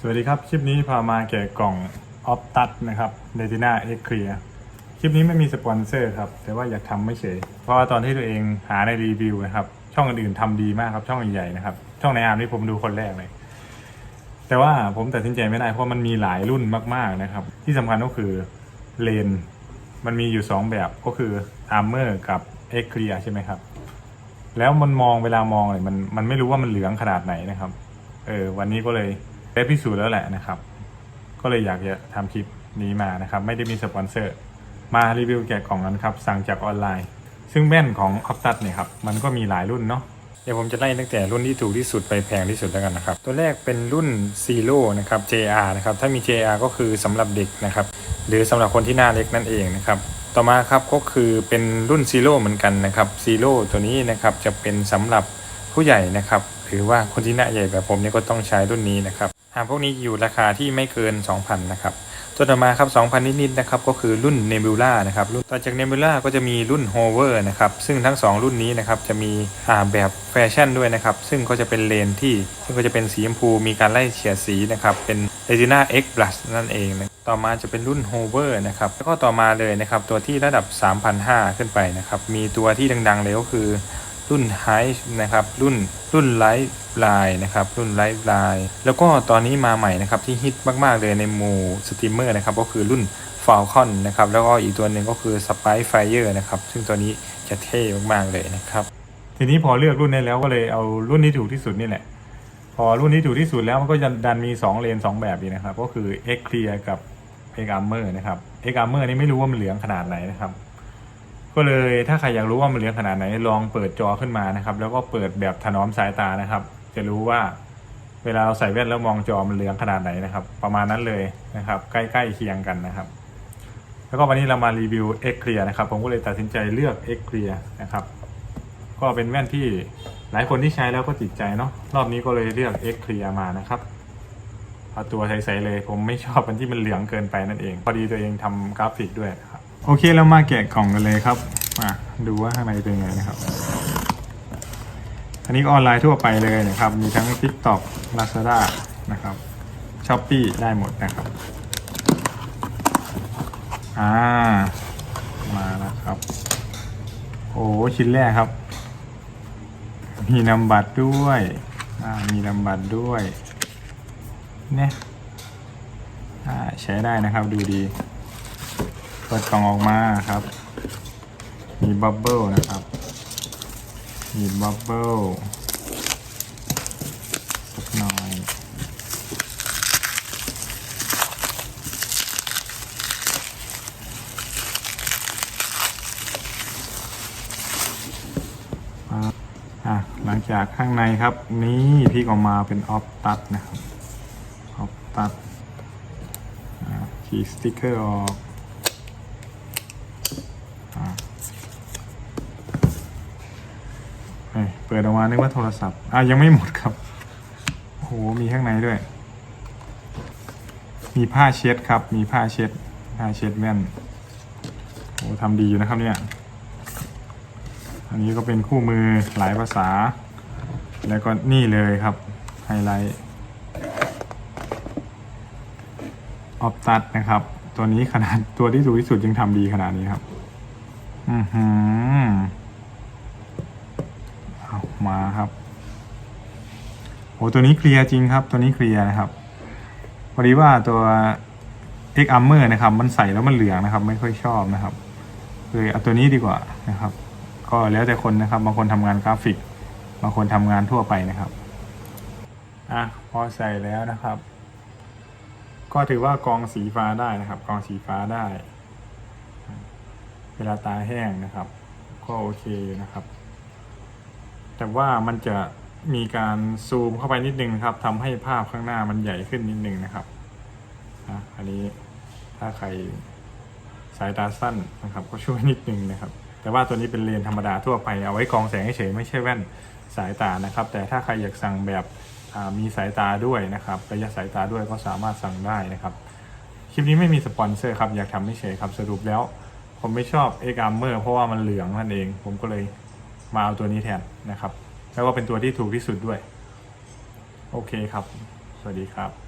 สวัสดีครับ คลิปนี้พามาแกะกล่องออฟตัดนะครับเนติน่าเอ็กเคลียคลิปนี้ไม่มีสปอนเซอร์ครับ แต่ว่าอยากทำไม่เฉย เพราะว่าตอนที่ตัวเองหาในรีวิวนะครับ ช่องอื่นๆทำดีมากครับ ช่องใหญ่ๆนะครับ ช่องในอาร์มนี่ผมดูคนแรกเลย แต่ว่าผมตัดสินใจไม่ได้เพราะมันมีหลายรุ่นมากๆนะครับ ที่สำคัญก็คือเลน มันมีอยู่ 2 แบบก็คือ Armor กับ e c l e a r ใช่ไหมครับ แล้วมันมองเวลามองเนี่ยมันมันไม่รู้ว่ามันเหลืองขนาดไหนนะครับ เออวันนี้ก็เลย ได้พิสูจน์แล้วแหละนะครับ ก็เลยอยากจะทำคลิปนี้มานะครับ ไม่ได้มีสปอนเซอร์ มารีวิวแกะกล่องกันครับ สั่งจากออนไลน์ ซึ่งแว่นของออฟตัดเนี่ยครับ มันก็มีหลายรุ่นเนาะเดี๋ยวผมจะไล่ตั้งแต่รุ่นที่ถูกที่สุดไปแพงที่สุดแล้วกันนะครับ ตัวแรกเป็นรุ่น Zero นะครับ JR นะครับ ถ้ามี JR ก็คือสำหรับเด็กนะครับ หรือสำหรับคนที่หน้าเล็กนั่นเองนะครับต่อมาครับก็คือเป็นรุ่น Zero เหมือนกันนะครับ Zero ตัวนี้นะครับจะเป็นสำหรับผู้ใหญ่นะครับหรือว่าคนที่หน้าใหญ่แบบผมเนี่ยก็ต้องใช้รุ่นนี้นะครับ หากพวกนี้อยู่ราคาที่ไม่เกิน 2,000 นะครับ ตัวต่อมาครับ 2,000 นิดๆนะครับ ก็คือรุ่น Nebula นะครับ รุ่นต่อจาก Nebula ก็จะมีรุ่น Hover นะครับ ซึ่งทั้ง 2 รุ่นนี้นะครับ จะมีอ่าแบบแฟชั่นด้วยนะครับ ซึ่งก็จะเป็นเลนที่ ซึ่งก็จะเป็นสีชมพู มีการไล่เฉดสีนะครับ เป็น Retina X Plus นั่นเองนะต่อมาจะเป็นรุ่น Hover นะครับ แล้วก็ต่อมาเลยนะครับ ตัวที่ระดับ 3,500 ขึ้นไปนะครับ มีตัวที่ดังๆเลยก็คือ รุ่น High นะครับรุ่นรุ่น Light Line นะครับรุ่น Light Line แล้วก็ตอนนี้มาใหม่นะครับที่ฮิตมาก ๆ เลยในหมู่สตรีมเมอร์นะครับก็คือรุ่น Falcon นะครับแล้วก็อีกตัวหนึ่งก็คือ Spy Fire นะครับซึ่งตัวนี้จะเท่มาก ๆ เลยนะครับทีนี้พอเลือกรุ่นได้แล้วก็เลยเอารุ่นที่ถูกที่สุดนี่แหละ พอรุ่นที่ถูกที่สุดแล้วมันก็จะดันมี 2 เลน 2 แบบอีกนะครับ ก็คือ X Clear กับ X Armor นะครับ X Armor นี่ไม่รู้ว่ามันเหลืองขนาดไหนนะครับ ก็เลยถ้าใครอยากรู้ว่ามันเหลืองขนาดไหนลองเปิดจอขึ้นมานะครับ แล้วก็เปิดแบบถนอมสายตานะครับ จะรู้ว่าเวลาเราใส่แว่นแล้วมองจอมันเหลืองขนาดไหนนะครับ ประมาณนั้นเลยนะครับ ใกล้ๆเคียงกันนะครับ แล้วก็วันนี้เรามารีวิว X Clear นะครับ ผมก็เลยตัดสินใจเลือก X Clear นะครับ ก็เป็นแว่นที่หลายคนที่ใช้แล้วก็ติดใจเนาะรอบนี้ก็เลยเลือก X Clear มานะครับเอาตัวใสๆเลย ผมไม่ชอบมันที่มันเหลืองเกินไปนั่นเอง พอดีตัวเองทำกราฟิกด้วยนะครับ โอเคเรามาแกะกล่องกันเลยครับมาดูว่าข้างในเป็นไงนะครับ อันนี้ออนไลน์ทั่วไปเลยนะครับ มีทั้ง TikTok Lazada นะครับ Shopee ได้หมดนะครับอ่ามาแล้วครับ โอ้ชิ้นแรกครับ มีนำบัตรด้วยอ่ามีนำบัตรด้วยเนี่ยใช้ได้นะครับดูดี เปิดกล่องออกมาครับ มีบับเบิลนะครับ มีบับเบิลสักหน่อยอะหลังจากข้างในครับ นี่พี่ออกมาเป็นออฟตัดนะครับออฟตัดขีดสติ๊กเกอร์ออกอะเฮ้ยเปิดออกมานึกว่าโทรศัพท์ อะยังไม่หมดครับ โอ้โห มีข้างในด้วย มีผ้าเช็ดครับ มีผ้าเช็ด ผ้าเช็ดแว่นโอ้ทำดีอยู่นะครับเนี่ย อันนี้ก็เป็นคู่มือหลายภาษา แล้วก็นี่เลยครับ ไฮไลท์ ออฟตัดนะครับ ตัวนี้ขนาดตัวที่สูงที่สุดยังทำดีขนาดนี้ครับ อือหือ มาครับโอ้ตัวนี้เคลียร์จริงครับ ตัวนี้เคลียร์นะครับพอดีว่าตัว X Armor นะครับ มันใส่แล้วมันเหลืองนะครับ ไม่ค่อยชอบนะครับเลยเอาตัวนี้ดีกว่านะครับ ก็แล้วแต่คนนะครับ บางคนทำงานกราฟิก บางคนทำงานทั่วไปนะครับอะพอใส่แล้วนะครับ ก็ถือว่ากองสีฟ้าได้นะครับ กองสีฟ้าได้ เวลาตาแห้งนะครับ ก็โอเคนะครับ แต่ว่ามันจะมีการซูมเข้าไปนิดนึงครับทำให้ภาพข้างหน้ามันใหญ่ขึ้นนิดนึงนะครับอะอันนี้ถ้าใครสายตาสั้นนะครับ ก็ช่วยนิดนึงนะครับ แต่ว่าตัวนี้เป็นเลนธรรมดาทั่วไปเอาไว้กองแสงเฉยไม่ใช่แว่นสายตานะครับ แต่ถ้าใครอยากสั่งแบบมีสายตาด้วยนะครับระยะสายตาด้วยก็สามารถสั่งได้นะครับ คลิปนี้ไม่มีสปอนเซอร์ครับอยากทำไม่เฉยครับสรุปแล้ว ผมไม่ชอบ X Armor เพราะว่ามันเหลืองนั่นเอง ผมก็เลย มาเอาตัวนี้แทนนะครับ แล้วก็เป็นตัวที่ถูกที่สุดด้วย โอเคครับ สวัสดีครับ